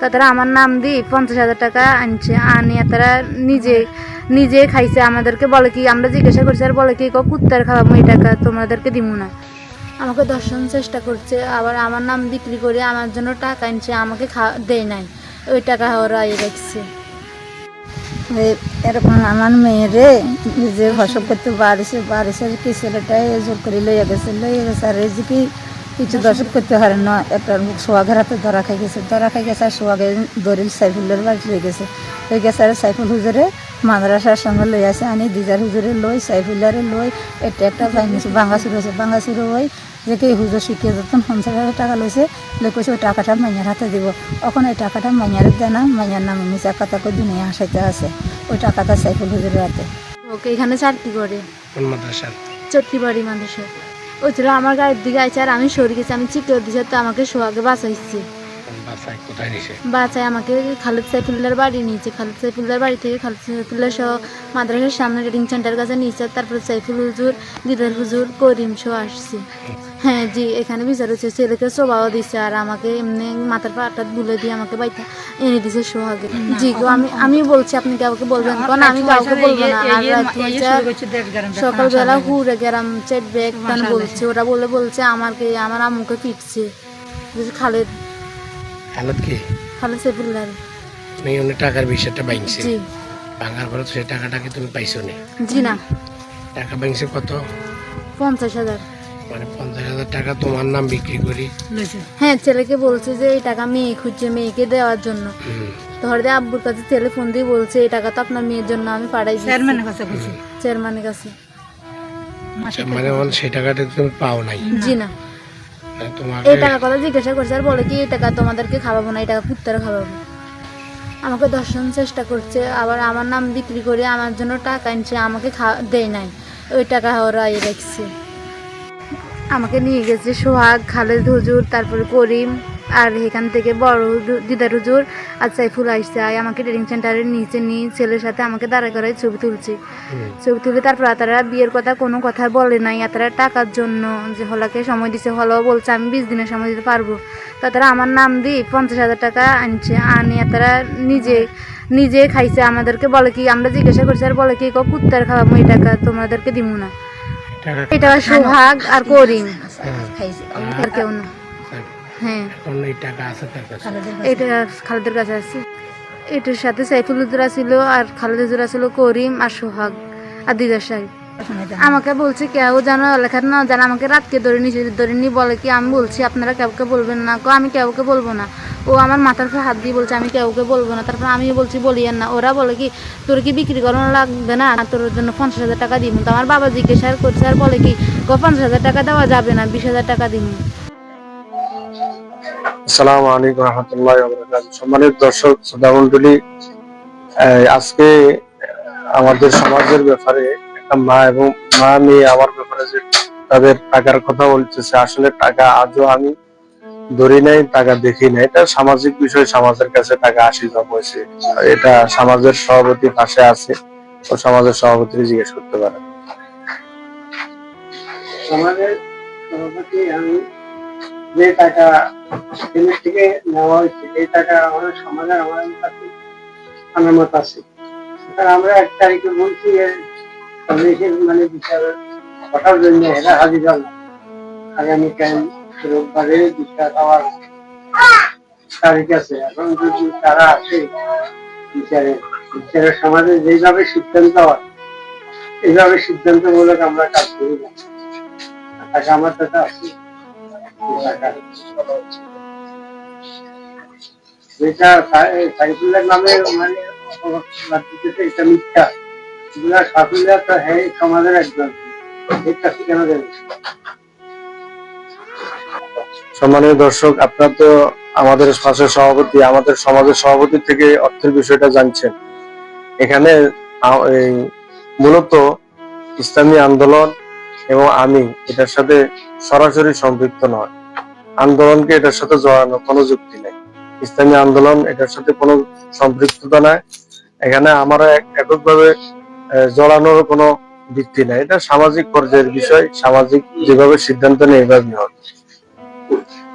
তারা আমার নাম দিয়ে পঞ্চাশ হাজার টাকা আনছে, আনিয়ে তারা নিজে নিজে খাইছে। আমাদেরকে বলে কি, আমরা জিজ্ঞাসা করছি, আর বলে কি কুত্তার খাওয়াবো এই টাকা তোমাদেরকে দিব না। আমাকে দর্শন চেষ্টা করছে, আবার আমার নাম বিক্রি করে আমার জন্য টাকা আনছে, আমাকে খাওয়া দেয় নাই। ওই টাকা ওরা ইয়ে রাখছে। এরকম আমার মেয়েরে যে ফসল করতে বাড়িছে বাড়িছে, কি ছেলেটাই জোর করে লইয়া গেছে লইয়া গেছে, আর কি কিছু দর্শক করতে পারে না একটা সোয়াগের হাতে ধরা খাই গেছে ধরা খাই গেছে আর সোয়াগে দরিল সাইফুলের বাড়ি লয়ে গেছে। লই গেছে আর সাইফুল হুজুরে মাদ্রাসার সঙ্গে লই আছে আনি দিজার হুজুরে লই সাইফুলারে লই এটা একটা ভাঙাচুর হয়েছে ভাঙাচুর হই যে কি হুজুর শিখিয়ে যতন পঞ্চাশ হাজার টাকা লইছে লই কইছে ওই টাকাটা মাইয়ার হাতে দিব। এখন ওই টাকাটা মাইয়ার দেয় না মাইয়ার নামে মিশা কথা কই দুনিয়া আসাইতে আছে ওই টাকাটা সাইফুল হুজুরের হাতে। ওকে এখানে চাকরি করে কোন চট্টি বাড়ি মানুষের ওই ছিল আমার গাড়ির দিকে আইছে আর আমি সরে গেছি আমি চিকিৎসা দিছে তো আমাকে সোহাগে বাঁচাইছে। বাঁচায় আমাকে খালেদ সাইফুল্লার বাড়ি নিয়েছে খালেদ সাইফুল্লার বাড়ি থেকে খালেদ সাইফুল্লাহ সহ মাদ্রাসার সামনে রেডিং সেন্টার কাছে নিয়েছে তারপর সাইফুল হুজুর দিদার হুজুর করিম সহ আসছে। হ্যাঁ জি এখানে বিচার হচ্ছে ছেলেকে স্বভাব দিছে আর আমাকে এমনি মাথার পাটা বুলে দিয়ে আমাকে বাইতা এনে দিছে সোহাগে। জি গো আমি আমি বলছি আপনি কাউকে বলবেন? কারণ আমি কাউকে বলব না। আর সকালবেলা হুড়ে গেরাম চেট ব্যাগ তান বলছে ওরা বলে বলছে আমাকে আমার আম্মুকে পিটছে খালেদ হালত কি? খালেদ সাইফুল্লাহ তুমি অনেক টাকার বিষয়টা বাইংছে জি। ভাঙার পরে তুমি পাইছো না? জি না। টাকা বাইংছে কত? পঞ্চাশ হাজার। মানে পঞ্চাশ হাজার টাকা তোমার নাম বিক্রি করি। হ্যাঁ ছেলেকে বলছে যে এই টাকা মেয়ে খুঁজছে মেয়েকে দেওয়ার জন্য। ধর দিয়ে আব্বুর কাছে ছেলে ফোন দিয়ে বলছে এই টাকা তো আপনার মেয়ের জন্য আমি পাঠাই চেয়ারম্যানের কাছে চেয়ারম্যানের কাছে। মানে সেই টাকাটা তুমি পাও নাই। জি না। এই টাকা কথা জিজ্ঞাসা করছে আর বলে কি এই টাকা তোমাদেরকে খাওয়াবো না এই টাকা কুত্তারা খাওয়াবো। আমাকে দর্শন চেষ্টা করছে আবার আমার নাম বিক্রি করে আমার জন্য টাকা আনছে আমাকে দেয় নাই। ওই টাকা ওরা ইয়ে রাখছে। আমাকে নিয়ে গেছে সোহাগ খালেদ হুজুর তারপরে করিম আর এখান থেকে বড় দিদার হুজুর আর সাইফুল আইসা আমাকে ট্রেনিং সেন্টারের নিচে নিয়ে ছেলের সাথে আমাকে দাঁড়া করায় ছবি তুলছে। ছবি তুলে তারপর তারা বিয়ের কথা কোনো কথা বলে নাই তারা টাকার জন্য যে হলাকে সময় দিছে হলাও বলছে আমি বিশ দিনের সময় দিতে পারব। তা তারা আমার নাম দিয়ে পঞ্চাশ হাজার টাকা আনছে আনিয়ে তারা নিজে নিজে খাইছে। আমাদেরকে বলে কি আমরা জিজ্ঞাসা করছি আর বলে কি ক কুত্তার খাওয়াবো এই টাকা তোমাদেরকে দিব না। এটা সোহাগ আর করিম। আর কেউ না। হ্যাঁ। এটা খালেদের কাছে আছে। এটার সাথে সাইফুল হুজুরা ছিল আর খালেদ হুজুরা ছিল করিম আর সোহাগ আর দিদার সাহেব। আমাকে বলছে, কেউ যেন লেখার না জানে, আমাকে রাতকে ধরে নিচে ধরে নিয়ে বলে কি আমি বলছি, আপনারা কাউকে বলবেন না? আমি কাউকে বলব না। ও আমার মাথার উপর হাত দিয়ে বলছে, আমি কাউকে বলব না? তারপর আমি বলছি, বলিয়েন না। ওরা বলে কি, তোর কি বিক্রি করানো লাগবে না? তোর জন্য পঞ্চাশ হাজার টাকা দিব তো আমার বাবা জিজ্ঞাসা করছে, আর বলে কি, গো, পঞ্চাশ হাজার টাকা দেওয়া যাবে না, বিশ হাজার টাকা দিব আলাইকুম রহমতুল্লাহ সম্মানিত দর্শক, শ্রোতা আজকে আমাদের সমাজের ব্যাপারে একটা মা এবং মা মেয়ে আমার ব্যাপারে যে তাদের টাকার কথা বলতেছে, আসলে টাকা আজও আমি ধরি নাই, টাকা দেখি নাই। এটা সামাজিক বিষয়, সমাজের কাছে টাকা আসি জমা হয়েছে এটা সমাজের সভাপতি পাশে আছে, ও সমাজের সভাপতি জিজ্ঞেস করতে পারে। যে থেকে আমার বলছি মানে জন্য আগামীকাল বিচার হওয়ার তারিখ আছে এখন যদি তারা আসে, বিচারে। বিচারের সমাজে যেভাবে সিদ্ধান্ত হয় এইভাবে আমরা কাজ করি না। আমার আছে যেটা সাই- নামে মানে এটা মিথ্যা। সাইফুল্লাহ তো হ্যাঁ সমাজের একজন। এর কাছে কেন দেবে? সম্মানীয় দর্শক, আপনার তো আমাদের পাশের সভাপতি, আমাদের সমাজের সভাপতি থেকে অর্থের বিষয়টা জানছেন। এখানে মূলত ইসলামী আন্দোলন এবং আমি এটার সাথে সরাসরি সম্পৃক্ত নয়। আন্দোলনকে এটার সাথে জড়ানো কোনো যুক্তি নেই। ইসলামী আন্দোলন এটার সাথে কোনো সম্পৃক্ততা নাই। এখানে আমার এক- এককভাবে জড়ানোর কোনো ভিত্তি নাই। এটা সামাজিক পর্যায়ের বিষয়, সামাজিক যেভাবে সিদ্ধান্ত নেই, এভাবেই হবে। Cuide.